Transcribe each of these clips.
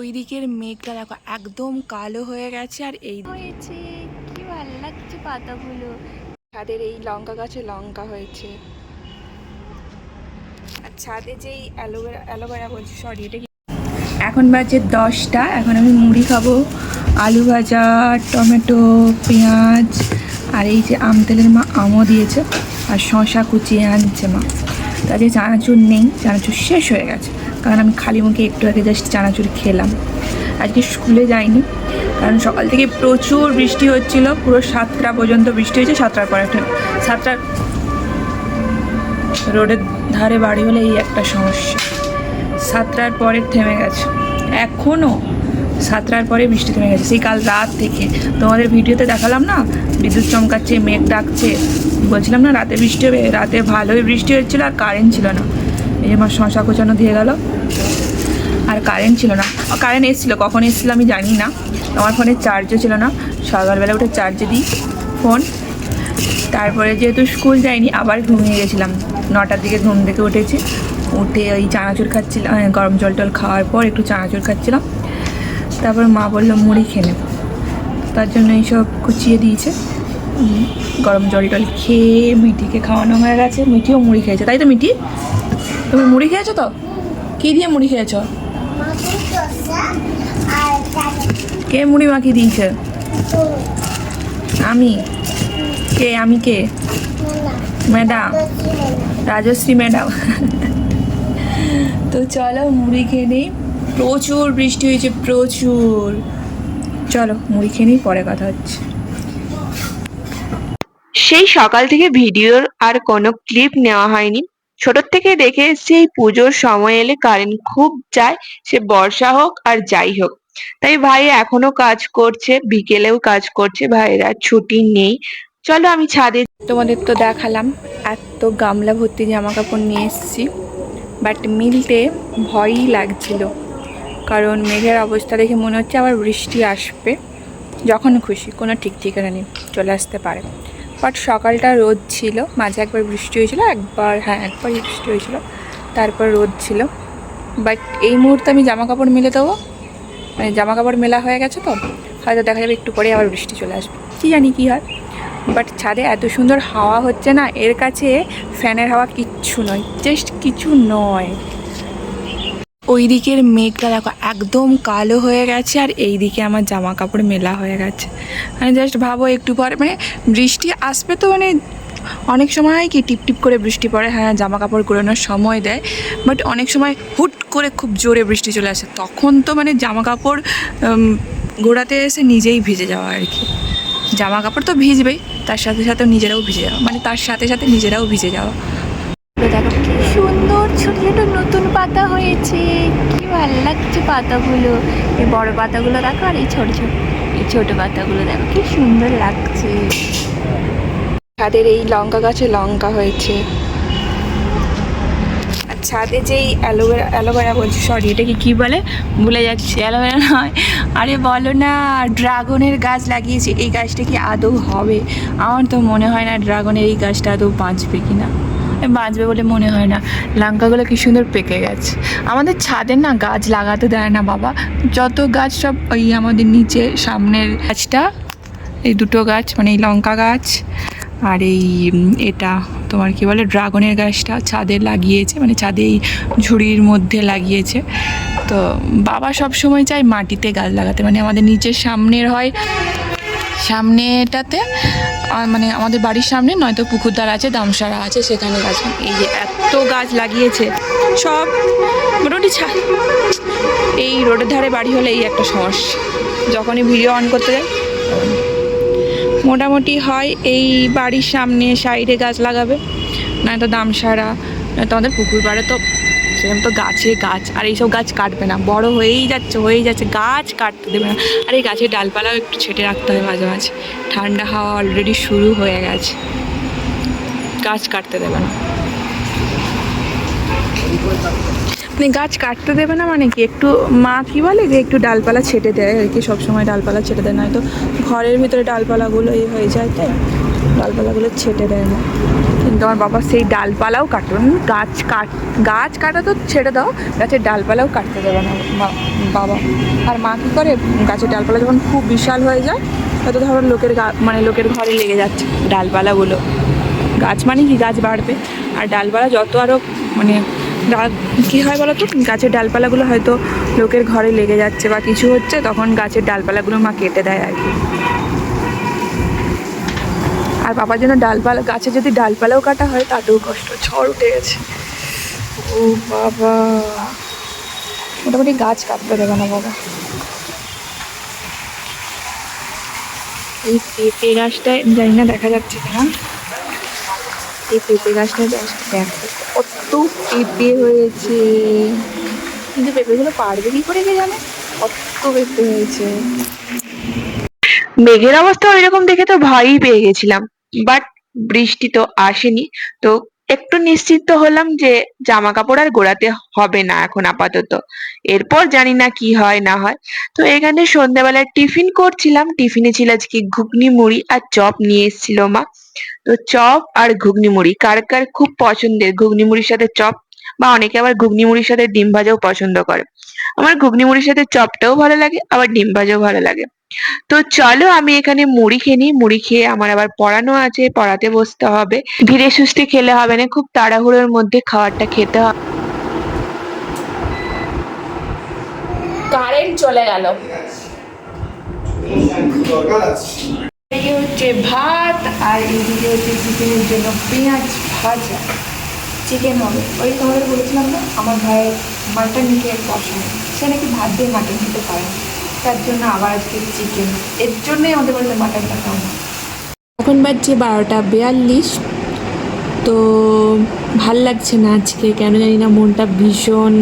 ওই দিকের মেঘটা দেখো একদম কালো হয়ে গেছে আর এই হয়েছে কি ভালো লাগছে পাতাগুলো। ছাদের এই লঙ্কা গাছে লঙ্কা হয়েছে। আর ছাদে যেই অ্যালোভেরা অ্যালোভেরা বলছি সরি এটা কি? এখন বাজে দশটা এখন আমি মুড়ি খাব আলু ভাজা টমেটো পেঁয়াজ আর এই যে আম তেলের মা আমও দিয়েছে আর শশা কুচিয়ে আনছে মা। তাতে চানাচুর নেই চানাচুর শেষ হয়ে গেছে। কারণ আমি খালি মুখে একটু আগে জাস্ট চানাচুর খেলাম। আজকে স্কুলে যাইনি, কারণ সকাল থেকে প্রচুর বৃষ্টি হচ্ছিল, পুরো সাতটা পর্যন্ত বৃষ্টি হয়েছে, সাতটার পরে একটা সাতটার রোডের ধারে বাড়ি হলে এই একটা সমস্যা। সাতটার পরে থেমে গেছে। এখনও সাতটার পরে বৃষ্টি থেমে গেছে। সেই কাল রাত থেকে। তোমাদের ভিডিওতে দেখালাম না? বিদ্যুৎ চমকাচ্ছে, মেঘ ডাকছে। বলছিলাম না, রাতে বৃষ্টি হবে, রাতে ভালোই বৃষ্টি হচ্ছিল আর কারেন্ট ছিল না। এই আমার শশা কোচানো দিয়ে গেল। আর কারেন্ট ছিল না। কারেন্ট এসেছিল, কখন এসেছিল আমি জানি না। আমার ফোনে চার্জও ছিল না। সকালবেলা উঠে চার্জে দিই ফোন তারপরে যেহেতু স্কুল যাইনি, আবার ঘুমিয়ে গেছিলাম। নটার দিকে ঘুম থেকে উঠেছি। উঠে ওই চানাচুর খাচ্ছিলাম গরম জল টল খাওয়ার পর একটু চানাচুর খাচ্ছিলাম। তারপর মা বলল, মুড়ি নেব তার জন্য এইসব কুচিয়ে দিয়েছে। গরম জল টল খেয়ে মিঠিকে খাওয়ানো হয়ে গেছে। মিঠিও মুড়ি খেয়েছে। তাই তো মিঠি? তুমি মুড়ি খেয়েছো তো? কী দিয়ে মুড়ি খেয়েছো? কে মুড়ি মাখিয়ে দিয়েছে? আমি? কে? আমি কে? ম্যাডাম? রাজশ্রী ম্যাডাম। তো চলো মুড়ি খেয়ে নিই। প্রচুর বৃষ্টি হয়েছে, প্রচুর। চলো মুড়ি খেয়ে নিই, পরে কথা হচ্ছে। সেই সকাল থেকে ভিডিওর আর কোনো ক্লিপ নেওয়া হয়নি। ছোট থেকে দেখে এসেছি, এই পুজোর সময় এলে কারেন্ট খুব যায়, সে বর্ষা হোক আর যাই হোক। তাই ভাই এখনও কাজ করছে, বিকেলেও কাজ করছে, ভাইয়ের আর ছুটি নেই। চলো আমি ছাদে তোমাদের তো দেখালাম, এত গামলা ভর্তি জামা কাপড় নিয়ে এসেছি বাট মিলতে ভয়ই লাগছিল। কারণ মেঘের অবস্থা দেখে মনে হচ্ছে আবার বৃষ্টি আসবে, যখন খুশি, কোনো ঠিক ঠিকানা নেই, চলে আসতে পারে। বাট সকালটা রোদ ছিল, মাঝে একবার বৃষ্টি হয়েছিল, একবার হ্যাঁ একবার বৃষ্টি হয়েছিল, তারপর রোদ ছিল। বাট এই মুহূর্তে আমি জামা কাপড় মেলে দেবো মানে জামা কাপড় মেলা হয়ে গেছে তো, হয়তো দেখা যাবে একটু পরে আবার বৃষ্টি চলে আসবে। কী জানি কী হয়, বাট ছাদে এত সুন্দর হাওয়া হচ্ছে না, এর কাছে ফ্যানের হাওয়া কিচ্ছু নয়, জাস্ট কিছু নয়। ওই দিকের মেঘটা দেখো, একদম কালো হয়ে গেছে আর এই দিকে আমার জামা কাপড় মেলা হয়ে গেছে। মানে জাস্ট ভাবো একটু পরে মানে বৃষ্টি আসবে তো মানে অনেক সময় কি টিপ টিপ করে বৃষ্টি পড়ে হ্যাঁ জামা কাপড় কুড়োনোর সময় দেয় বাট অনেক সময় হুট করে খুব জোরে বৃষ্টি চলে আসে, তখন তো মানে জামা কাপড় গোড়াতে এসে নিজেই ভিজে যাওয়া আর কি। জামা কাপড় তো ভিজবেই, তার সাথে সাথে নিজেরাও ভিজে যাওয়া মানে তার সাথে সাথে নিজেরাও ভিজে যাওয়া। ছোট ছোট নতুন পাতা হয়েছে। কি ভালো লাগছে পাতাগুলো। এই বড় পাতাগুলো দেখো আর এই ছোট ছোট এই ছোট পাতাগুলো দেখো কি সুন্দর লাগছে। ছাদের এই লঙ্কা গাছে লঙ্কা হয়েছে। আর ছাদে যেই অ্যালোভেরা অ্যালোভেরা বলছি সরি এটাকে কী বলে? ভুলে যাচ্ছি অ্যালোভেরা নয়। আরে বলো না ড্রাগনের গাছ লাগিয়েছি এই গাছটা কি আদৌ হবে? আমার তো মনে হয় না ড্রাগনের এই গাছটা আদৌ বাঁচবে কি না এ, বাঁচবে বলে মনে হয় না। লঙ্কাগুলো কি সুন্দর পেকে গেছে। আমাদের ছাদের না গাছ লাগাতে দেয় না বাবা। যত গাছ সব ওই আমাদের নিচে সামনের গাছটা, এই দুটো গাছ মানে এই লঙ্কা গাছ আর এই, এটা তোমার কি বলে, ড্রাগনের গাছটা ছাদে লাগিয়েছে মানে ছাদে এই ঝুড়ির মধ্যে লাগিয়েছে। তো বাবা সব সময় চায় মাটিতে গাছ লাগাতে মানে আমাদের নিচের সামনের হয় সামনেটাতে মানে আমাদের বাড়ির সামনে নয়তো পুকুরদার আছে, দামসারা আছে, সেখানে গাছ এই যে এত গাছ লাগিয়েছে, সব মোটামুটি ছা, এই রোডের ধারে বাড়ি হলে এই একটা সমস্যা। যখনই ভিডিও অন করতে যাই, মোটামুটি হয় এই বাড়ির সামনে সাইডে গাছ লাগাবে, নয়তো দামসারা, নয়তো আমাদের পুকুর পাড়ে তো সেরকম তো গাছে গাছ, আর এইসব গাছ কাটবে না। বড় হয়েই যাচ্ছে হয়েই যাচ্ছে, গাছ কাটতে দেবে না। আর এই গাছের ডালপালাও একটু ছেটে রাখতে হয় মাঝে মাঝে। ঠান্ডা হাওয়া অলরেডি শুরু হয়ে গেছে। গাছ কাটতে দেবে না। মানে গাছ কাটতে দেবে না মানে কি? একটু মা কি বলে যে একটু ডালপালা ছেটে দেয় আর কি, সবসময় ডালপালা ছেটে দেয়, নয়তো ঘরের ভিতরে ডালপালাগুলো এই হয়ে যায় তো, ডালপালাগুলো ছেটে দেয় না। কিন্তু আমার বাবা সেই ডালপালাও কাটবে গাছ কাট, গাছ কাটা তো ছেড়ে দাও, গাছের ডালপালাও কাটতে দেবে না বাবা। আর মা কী করে? গাছের ডালপালা যখন খুব বিশাল হয়ে যায়, হয়তো ধরো লোকের মানে লোকের ঘরে লেগে যাচ্ছে ডালপালাগুলো। গাছ মানে কি? গাছ বাড়বে। আর ডালপালা যত আরও মানে কী হয় বলো তো? গাছের ডালপালাগুলো হয়তো লোকের ঘরে লেগে যাচ্ছে বা কিছু হচ্ছে, তখন গাছের ডালপালাগুলো মা কেটে দেয় আর কি। আর বাবার জন্য ডালপালা, গাছে যদি ডালপালাও কাটা হয়, তাতেও কষ্ট। ঝড় উঠে গেছে। ও বাবা। মোটামুটি গাছ কাটতে দেবে না বাবা। এই পেঁপে গাছটায় জানি না, দেখা যাচ্ছে কিনা। এই পেঁপে গাছটা দেখো, কত পেঁপে হয়েছে। কিন্তু পেঁপেগুলো পারবে কি করে কে জানে? কত পেঁপে হয়েছে। মেঘের অবস্থা ওইরকম দেখে তো ভয়ই পেয়ে গেছিলাম। বাট বৃষ্টি তো আসেনি। তো একটু নিশ্চিত হলাম যে জামা কাপড় আর গোড়াতে হবে না এখন আপাতত। এরপর জানি না কি হয়, না হয়। তো এখানে সন্ধ্যাবেলায় টিফিন করছিলাম। টিফিনে ছিল আজকে ঘুগনি, মুড়ি আর চপ নিয়ে এসেছিল মা। তো চপ আর ঘুগনি, মুড়ি কার কার খুব পছন্দের? ঘুগনি, মুড়ির সাথে চপ? বা অনেকে আবার ঘুগনি, মুড়ির সাথে ডিম ভাজাও পছন্দ করে। আমার ঘুগনি, মুড়ির সাথে চপটাও ভালো লাগে, আবার ডিম ভাজাও ভালো লাগে। তো চলো আমি এখানে মুড়ি খেয়ে নিই। মুড়ি খেয়ে আমার আবার পড়ানো আছে পড়াতে বসতে হবে। ধীরে সুস্থে খেলে হবে না খুব তাড়াহুড়োর মধ্যে খাবারটা খেতে হবে। কারেন্ট চলে গেল। এদিকে হচ্ছে ভাত আর এদিকে হচ্ছে চিকেনের জন্য পেঁয়াজ ভাজা। চিকেন হবে। ওই তোমাদের বলেছিলাম না আমার ভাইয়ের মাটন নিয়ে পছন্দ। সে নাকি ভাত দিয়ে মাটন খেতে পারে না। তার জন্য আবার আজকে চিকেন এর জন্যই আমাদের বাড়িতে মাটনটা খাওয়া এখন বাজছে বারোটা বিয়াল্লিশ। তো ভালো লাগছে না আজকে, কেন জানি না মনটা ভীষণ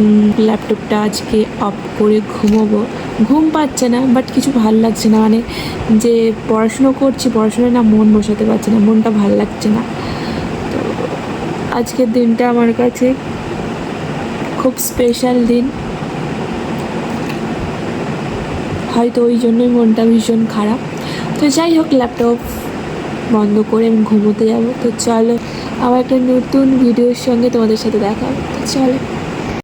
ল্যাপটপটা আজকে অফ করে ঘুমোবো। ঘুম পাচ্ছে না বাট কিছু ভালো লাগছে না। মানে যে পড়াশুনো করছি, পড়াশোনায় না মন বসাতে পারছে না, মনটা ভালো লাগছে না। তো আজকের দিনটা আমার কাছে খুব স্পেশাল দিন। হয়তো ওই জন্যই মনটা ভীষণ খারাপ। তো যাই হোক ল্যাপটপ বন্ধ করে আমি ঘুমোতে যাব। তো চলো, আবার একটা নতুন ভিডিওর সঙ্গে তোমাদের সাথে দেখা চলো।